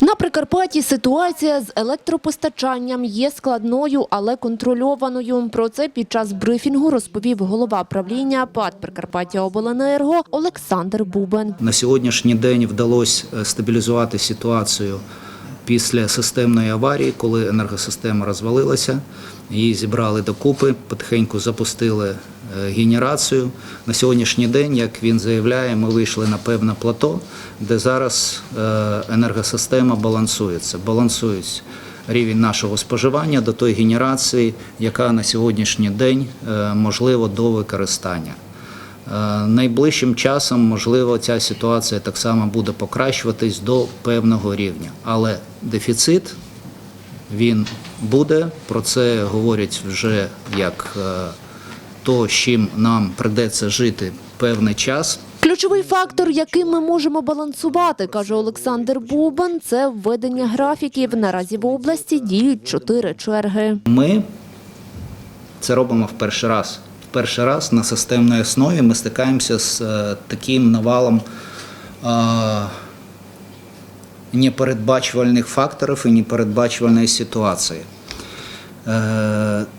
На Прикарпатті ситуація з електропостачанням є складною, але контрольованою. Про це під час брифінгу розповів голова правління ПАД Прикарпаття Обленерго Олександр Бубен. На сьогоднішній день вдалося е, стабілізувати ситуацію після системної аварії, коли енергосистема розвалилася. Її зібрали докупи, потихеньку запустили генерацію. На сьогоднішній день, як він заявляє, ми вийшли на певне плато, де зараз е, енергосистема балансується. Балансується рівень нашого споживання до тої генерації, яка на сьогоднішній день е, можливо до використання. Е, Найближчим часом, можливо, ця ситуація так само буде покращуватись до певного рівня. Але дефіцит він буде. Про це говорять вже як е, то, з чим нам придеться жити певний час. Ключовий фактор, яким ми можемо балансувати, каже Олександр Бубен, це введення графіків. Наразі в області діють чотири черги. Ми це робимо в перший раз. В перший раз на системній основі ми стикаємося з е, таким навалом е, непередбачувальних факторів і непередбачувальної ситуації.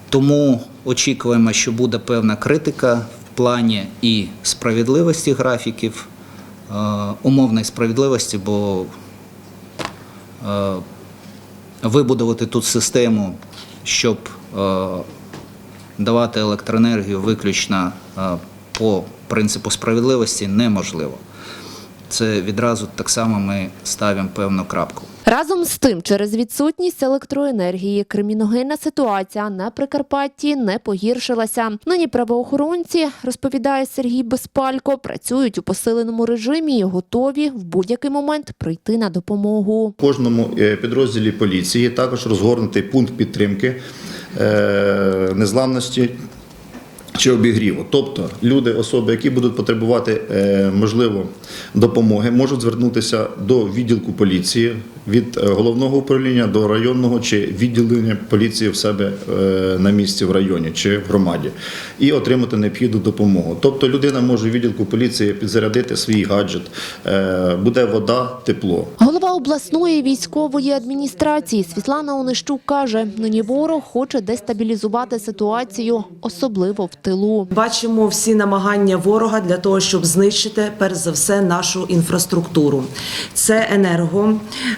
Тому очікуємо, що буде певна критика в плані і справедливості графіків, е, умовної справедливості, бо е, вибудувати тут систему, щоб е, давати електроенергію виключно по принципу справедливості, неможливо. Це відразу так само ми ставимо певну крапку. Разом з тим, через відсутність електроенергії, криміногенна ситуація на Прикарпатті не погіршилася. Нині правоохоронці, розповідає Сергій Безпалько, працюють у посиленому режимі і готові в будь-який момент прийти на допомогу. Кожному е, підрозділі поліції також розгорнутий пункт підтримки е, незламності чи обігріву. Тобто люди, особи, які будуть потребувати е, можливо допомоги, можуть звернутися до відділку поліції від е, головного управління до районного чи відділення поліції в себе е, на місці в районі чи в громаді і отримати необхідну допомогу. Тобто людина може в відділку поліції підзарядити свій гаджет, буде вода, тепло. Голова обласної військової адміністрації Світлана Онищук каже, нині ворог хоче дестабілізувати ситуацію, особливо в тилу. Бачимо всі намагання ворога для того, щоб знищити перш за все нашу інфраструктуру. Це енерго,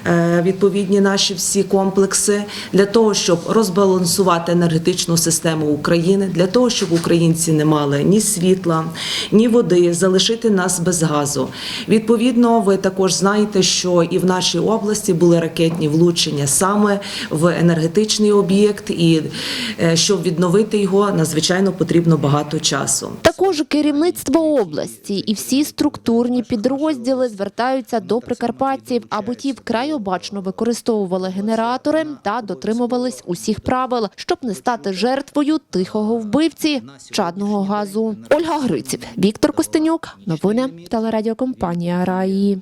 е, відповідні наші всі комплекси для того, щоб розбалансувати енергетичну систему України, для того, щоб українці не мали ні світла, ні води, залишити нас без газу. Відповідно, ви також знаєте, що і в нашій області були ракетні влучення саме в енергетичний об'єкт, і е, щоб відновити його, надзвичайно потрібно багато часу. Також керівництво області і всі структурні підрозділи звертаються до прикарпатців, аби ті вкрай обачно використовували генератори та дотримувались усіх правил, щоб не стати жертвою тихого вбивці чадного газу. Ольга Гриців, Віктор Костенюк. Новини телерадіокомпанія Раї.